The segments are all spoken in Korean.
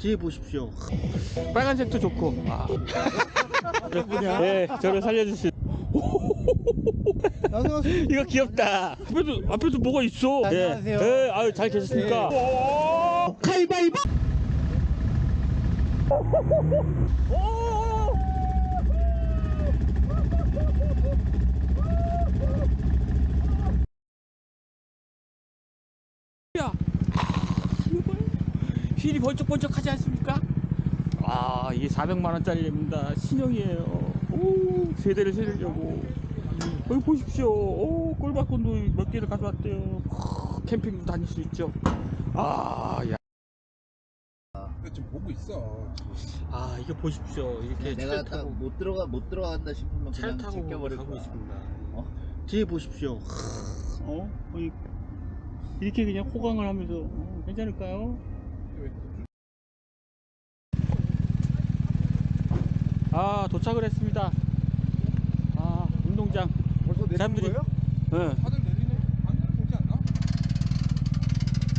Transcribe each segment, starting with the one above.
뒤에 보십시오. 빨간색도 좋고. 아. 네, 저를 살려주신. 이거 귀엽다. 앞에도 앞에도 뭐가 있어? 안녕하세요. 예, 예, 아유 잘 계셨습니까? 오, 가위바위보. 오. 야, 이거 봐요. 번쩍번쩍하지 않습니까? 아, 이게 400만 원짜리입니다. 신형이에요. 오, 세대를 세우려고. 여기 보십시오. 오, 꼴바콘도 몇 개를 가져왔대요. 크, 캠핑도 다닐 수 있죠. 아, 야. 지금 보고 있어. 아, 이거 보십시오. 이렇게 내가 차를 딱 타고 못 들어가 못 들어간다 싶으면 차를 그냥 타고 제껴버릴 가고 거야. 있습니다. 어? 뒤에 보십시오. 어? 거의 이렇게 그냥 호강을 하면서 어, 괜찮을까요? 아 도착을 했습니다. 아 운동장. 벌써 내린 사람들이 거예요? 예, 다들 내리네. 안 되지 않나?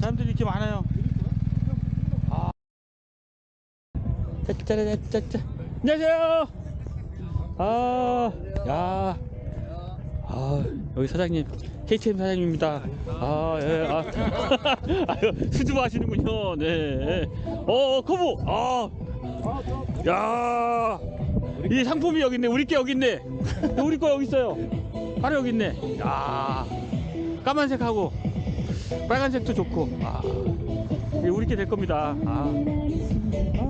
사람들이 이렇게 많아요. 아. 짜짜짜짜짜. 안녕하세요. 아, 야. 아, 여기 사장님, KTM 사장님입니다. 아, 예, 아. 수줍어 하시는군요. 네. 어, 커브. 아. 야. 이 상품이 여기 있네. 우리 게 여기 있네. 우리 거 여기 있어요. 바로 여기 있네. 야. 까만색하고 빨간색도 좋고. 아. 우리 게 될 겁니다. 아. 아.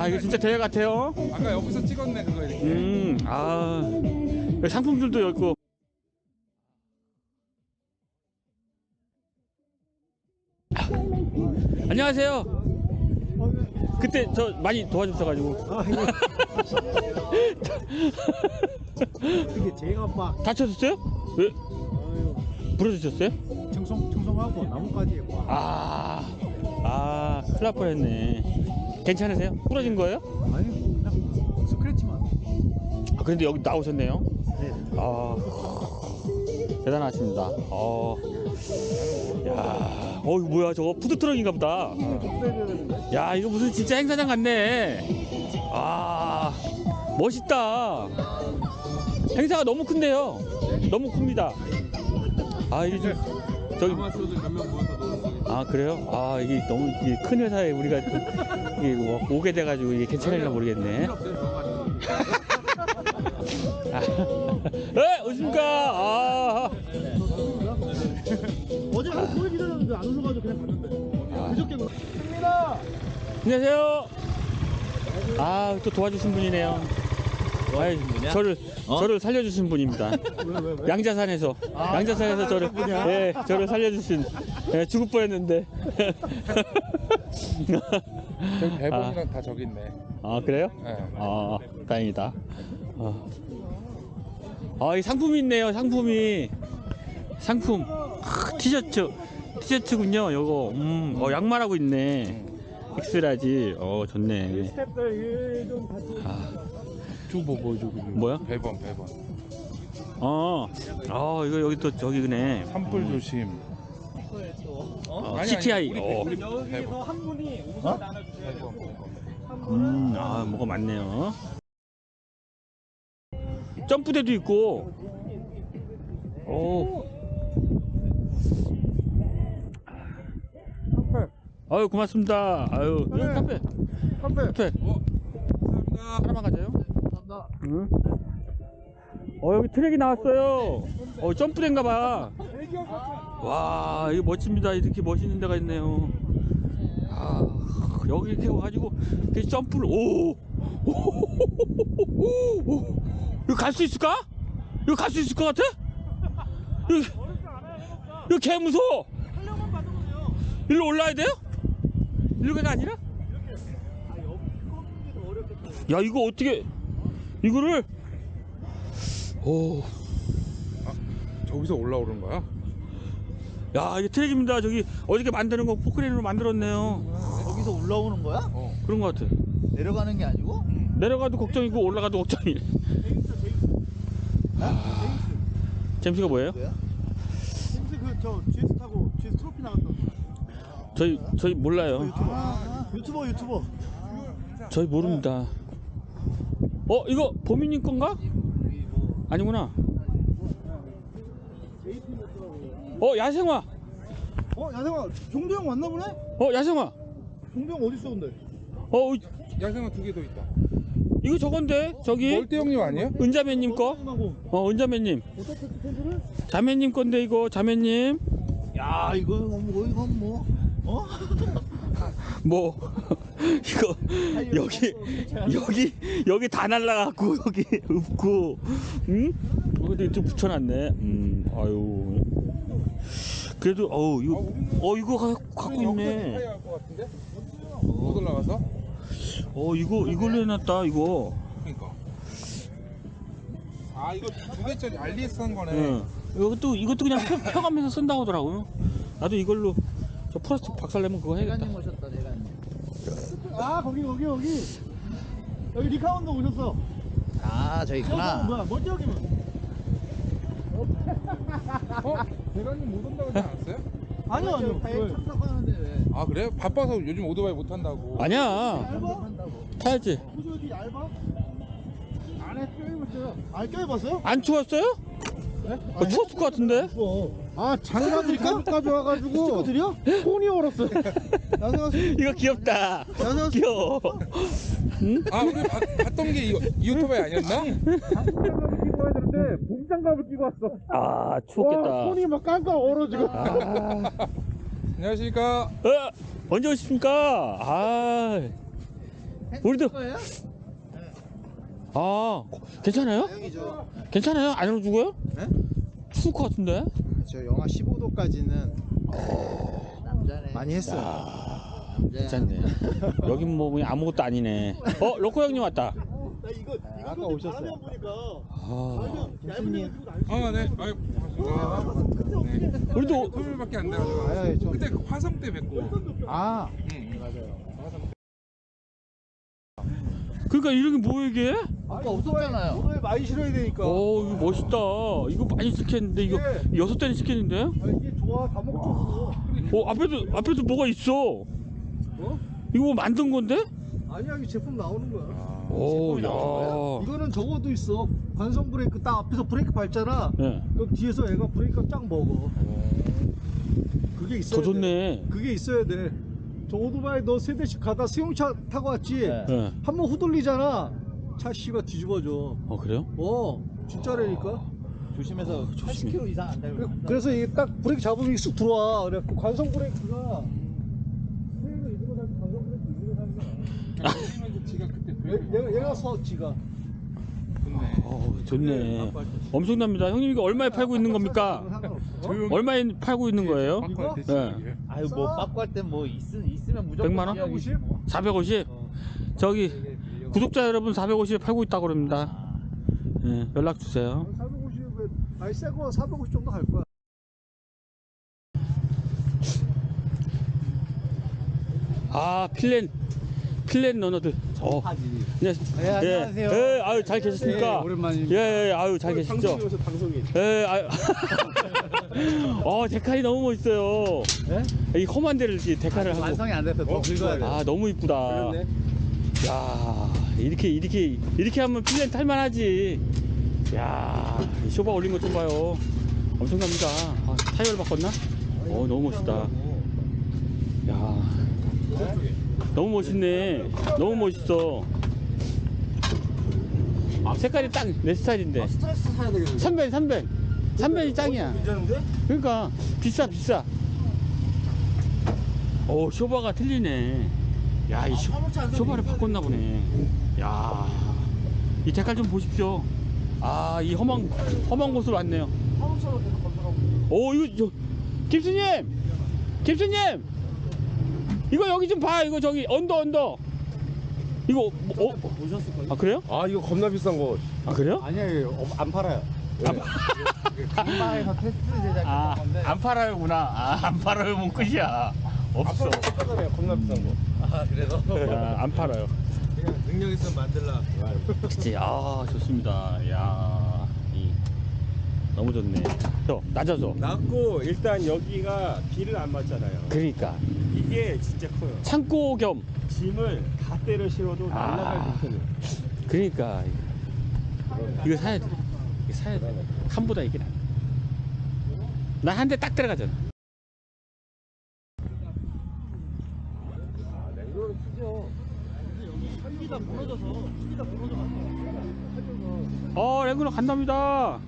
야, 이거 진짜 대회 같아요. 아까 여기서 찍었네 그거 이렇게. 음, 아. 여기 상품들도 있고. 안녕하세요. 그때 저 많이 도와주셔가지고 이게 제가 막 다쳤었어요? 왜? 부러지셨어요? 청송 청송하고 나뭇가지에 막 아, 아, 큰일 날 뻔했네. 괜찮으세요? 부러진 거예요? 아니 그냥 스크래치만. 아, 그런데 여기 나오셨네요. 네. 아, 대단하십니다. 어, 야, 어, 이거 뭐야, 저거 푸드트럭인가 보다. 야, 이거 무슨 진짜 행사장 같네. 아, 멋있다. 행사가 너무 큰데요. 너무 큽니다. 아, 이게 좀, 저기, 아, 그래요? 아, 이게 너무 이게 큰 회사에 우리가 이게 뭐 오게 돼가지고 이게 괜찮을나 모르겠네. 아, 에, 오십니까? 아, 어제 한 거에 기다렸는데 안 오셔가지고 그냥 갔는데. 그저께 그- 안녕하세요. 아, 또 도와주신 분이네요. 아이, 저를 저를 살려주신 분입니다. 양자산에서 양자산에서 저를 예, 저를 살려주신 예, 죽을 뻔했는데. 저기 대본이랑 다 저기 있네. 아 그래요? 네. 아 다행이다. 아, 아, 이 상품이 있네요. 상품이 상품 아, 티셔츠 티셔츠군요. 요거 음, 어, 양말하고 있네. 엑스라지. 어 좋네. 같이. 아, 주보 보여줘. 뭐야? 배번 배번. 어, 어 이거 여기 또 저기네. 산불 조심. 어, 아니, CTI. 아니, 어. 우리 여기서 한 분이 우선 나눠주세요. 배번 배번. 음, 아 뭐가 많네요. 점프대도 있고. 오. 아유 고맙습니다. 아유 여기 카페. 카페. 어, 감사합니다. 하나만 가져요. 응. 어 여기 트랙이 나왔어요. 어 점프대인가 봐. 와 이거 멋집니다. 이렇게 멋있는 데가 있네요. 아 여기 이렇게 와가지고 이렇게 점프를 오. 오. 이거 갈 수 있을까? 이거 갈 수 있을 것 같아? 이거, 이거 개 무서워. 일로 올라야 돼요? 일로가 아니라? 야 이거 어떻게 이거를 오. 저기서 올라오는 거야? 야 이게 트랙입니다. 저기 어저께 만드는 거 포크레인으로 만들었네요. 거기서 올라오는 거야? 어. 그런 것 같아. 내려가는 게 아니고? 내려가도 걱정이고 올라가도 걱정이. 아, 제임스가 뭐예요? 뭐야? 저 GS 타고 GS 트로피 나갔던 저희 저희 몰라요. 유튜버 유튜버 유튜버 저희 모릅니다. 어 이거 보미님 건가? 아니구나. 어 야생화. 어 야생아 종도 형 왔나 보네? 어 야생화. 종도 형 어디 있어 근데? 어 야생화 두 개 더 있다. 이거 저건데 저기 멀대 형님 아니에요? 은자매님 거. 하고 어 은자매님. 어떻게 텐트를? 자매님 건데 이거 자매님. 야 이거 뭐 이건 뭐 어? 뭐 이거 여기 여기 여기 다 날라갔고 여기 없고 응? 여기도 좀 붙여놨네 음 아유 그래도 어우 이거 어 이거 가- 갖고 있네 할것 같은데? 못 올라가서? 어 이거 이걸로 해놨다 이거 그러니까. 아 이거 두 개짜리 알리에스 한 거네. 응. 이것도 이것도 그냥 펴, 펴가면서 쓴다고 하더라고요 나도 이걸로 저 플라스틱 박살내면 그거 해야겠다 대관님 오셨다 대관님 아 거기 거기 여기 여기 리카운드 오셨어. 아 저기 형 있구나 뭐야 멀티 형이면? 어? 대관님 못 온다고 하지 않았어요? 아니요 아니요. 배 왜? 참석하는데 왜 아 그래요? 바빠서 요즘 오토바이 못 탄다고. 아니야 얇아? 한다고 타야지 무슨 왜 이렇게 얇아? 안에 껴입었어요. 아 껴입었어요? 안 추웠어요? 네? 어, 추웠을 것 같은데 아 장난들까지 와가지고 스티커들이요? 손이 얼었어요. 이거 귀엽다 야생아 귀여워 응? 아 우리 봤, 봤던 게 이거 이 오토바이 아니었나? 장갑을 끼고 봄장갑을 왔어. 아 와, 추웠겠다 손이 막 깡깡 얼어 지금. 아, 안녕하십니까? 어, 언제 오십니까? 아, 우리도? 아 괜찮아요? 다행이죠. 괜찮아요? 안 울어주고요? 네? 추울 것 같은데? 저 영하 15도까지는 남자네 많이 했어요. 야, 괜찮네. 여긴 뭐 그냥 아무것도 아니네. 어, 로코 형님 왔다. 나 이거 네, 아까 오셨어요. 보니까 아, 얇은 데 가지고 안아 네. 아유 반갑습니다. 네. 우리도 토요일밖에 안 돼가지고. 아유, 좀- 그때 그 화성 때 뵙고. 아, 응, 응. 맞아요. 그러니까 이런 게뭐 이게? 아까 없었잖아요 오토바이 많이 실어야 되니까. 오, 이거 멋있다. 이거 많이 시켰는데 이거 여섯 대는 시켰는데? 아, 이게 좋아 다 먹고 어, 앞에도 앞에도 뭐가 있어. 이거 뭐 만든 건데? 아니야 이 제품 나오는 거야. 오, 야. 이거는 적어도 있어. 관성 브레이크 딱 앞에서 브레이크 밟잖아. 예. 그럼 뒤에서 애가 브레이크 쫙 먹어. 그게 있어야 더 좋네. 돼. 그게 있어야 돼. 저 오토바이 너 세 대씩 가다 승용차 타고 왔지? 네. 예. 한 번 후들리잖아. 차 씨가 뒤집어져. 어, 그래요? 어, 진짜라니까. 조심해서 조심히. 80km 이상 안 달고 그래- 간다. 그래서 이게 딱 브레이크 잡으면 쑥 들어와. 그래갖고 관성 브레이크가 세일을 입으로 살지 관성 브레이크 사는 거야. 얘가 얘가 서 지가. 좋네. 어, 좋네. 엄청납니다. 형님 이거 얼마에 팔고 있는 겁니까? 상관없어. 얼마에 팔고 있는 거예요? 이거? 네. 아유 뭐 싸? 빠꾸 할 땐 뭐 있, 있으면 무조건 100만 원? 이야기지 뭐. 450? 저기 구독자 여러분 450에 팔고 있다고 그럽니다. 예, 연락 주세요. 450에 아니 새거 450 정도 갈 거야. 아, 필렌 필렌 러너들. 어. 네. 네, 안녕하세요. 예, 아유 잘 계셨습니까? 네, 오랜만입니다. 예, 예, 아유 잘 계시죠? 방송인. 예, 아유. 어, 데칼이 너무 멋있어요. 이 험한 데를 이렇게 데칼을 하고. 완성이 안 돼서 더 긁어야 돼 아, 너무 이쁘다. 야, 이렇게 이렇게 이렇게 하면 필렌 탈만 하지. 야, 이 쇼바 올린 것 좀 봐요. 엄청납니다. 아, 타이어를 바꿨나? 어, 너무 멋있다. 야, 너무 멋있네. 너무 멋있어. 아, 색깔이 딱 내 스타일인데. 스트레스 사야 되겠네. 3벤, 3벤. 3벤이 짱이야. 괜찮은데? 그러니까 비싸 비싸. 오 쇼바가 틀리네. 야이 쇼바를 바꿨나 보네. 야 이 색깔 좀 보십시오. 아 이 험한 험한 곳으로 왔네요. 화물차로 계속 검색하고. 오 이거 저 김수님, 김수님 이거 여기 좀 봐. 이거 저기 언더 언더. 이거 뭐, 어? 보셨을 거예요 아 그래요? 아 이거 겁나 비싼 거. 아 그래요? 아니에요. 안 팔아요. 강마에서 테스트 제작했던 아 건데 안 팔아요구나. 아 안 팔아요 면 끝이야. 없어. 잖아요 겁나 비싼 거. 아 그래서 야, 안 팔아요. 그냥 능력 있으면 만들라. 그치, 아, 좋습니다. 야, 이 너무 좋네. 저 낮아서. 낮고 일단 여기가 비를 안 맞잖아요. 그러니까 이게 진짜 커요. 창고 겸. 짐을 다 때려 실어도 아. 날아갈 공간이 그러니까 이거 사야 돼. 이거 사야 돼. 칸보다 이게 나. 나한 대 딱 들어가잖아. 무너져서 한기가 무너져서 어, 랭글로 간답니다.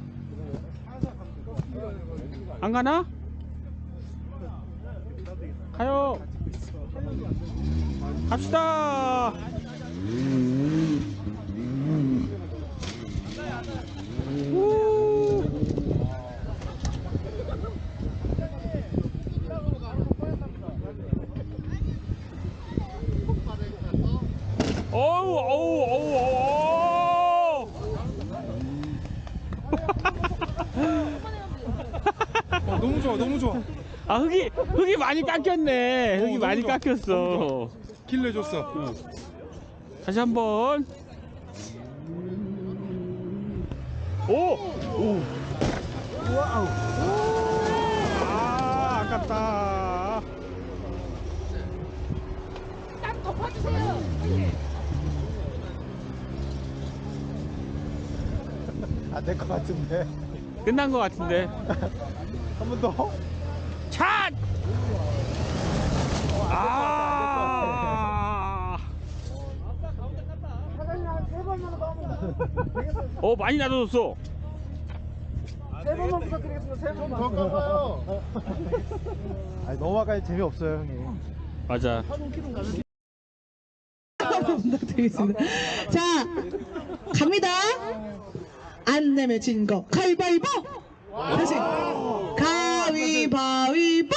안 가나? 가요. 갑시다. 우. 어우, 어우, 어우, 어우. 어, 너무 좋아 너무 좋아 아 흙이 흙이 많이 깎였네. 흙이 너무 많이 좋아. 깎였어. 길 내줬어 다시 한번. 오, 오. 와우. 아 아깝다. 안될 것 같은데. 끝난 것 같은데. 한 번 더. 차. 아. 어 많이 낮아졌어. 세 번만 부탁드리겠습니다 세 번만 더 가봐요. 아니 너무 아까 재미없어요 형님. 맞아. 부탁드리겠습니다. 자, 갑니다. 안 내면 진 거 가위바위보. 다시 가위바위보.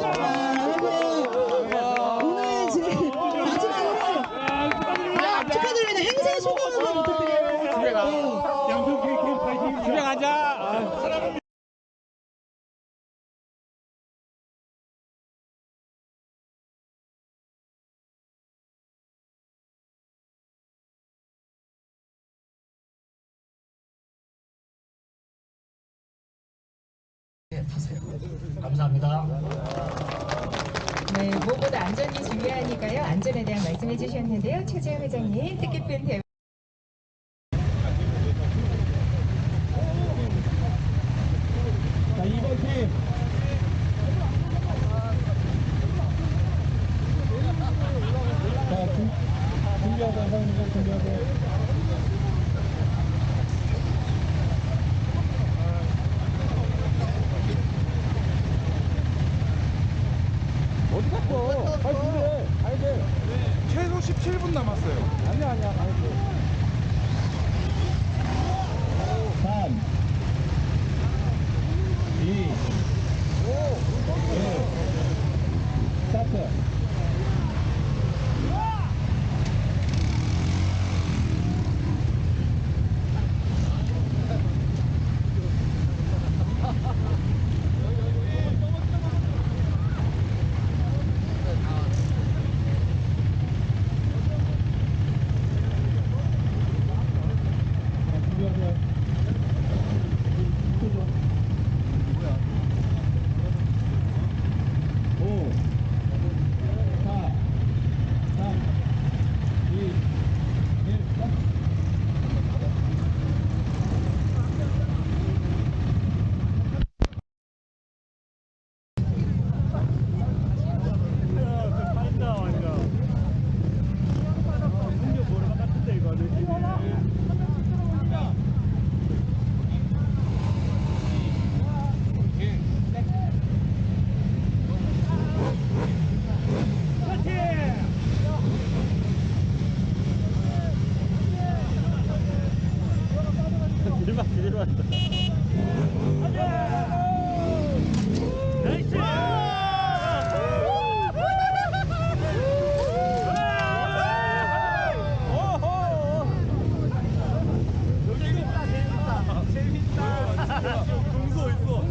자, 여러분 오늘 지금 마지막으로 축하드립니다. 행사 소감 한번 부탁드려요. 네. 집에 가자. 아. 네, 무엇보다 안전이 중요하니까요. 안전에 대한 말씀해 주셨는데요. 최재현 회장님, 뜻깊은 대우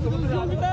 감사합니다.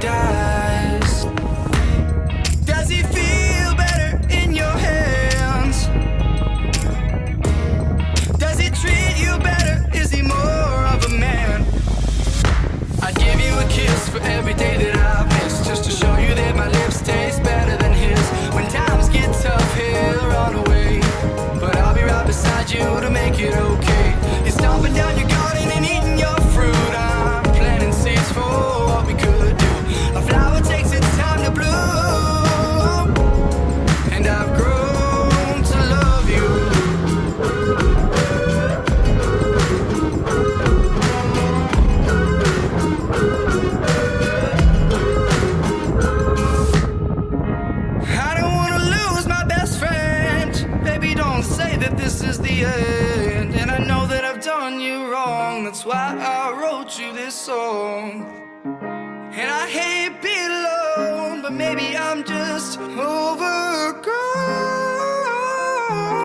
Does it feel better in your hands? Does he treat you better? Is he more of a man? I'd give you a kiss for every day that I've missed Just to show you that my lips taste better than his When times get tough, he'll run away But I'll be right beside you to make it okay You're stomping down your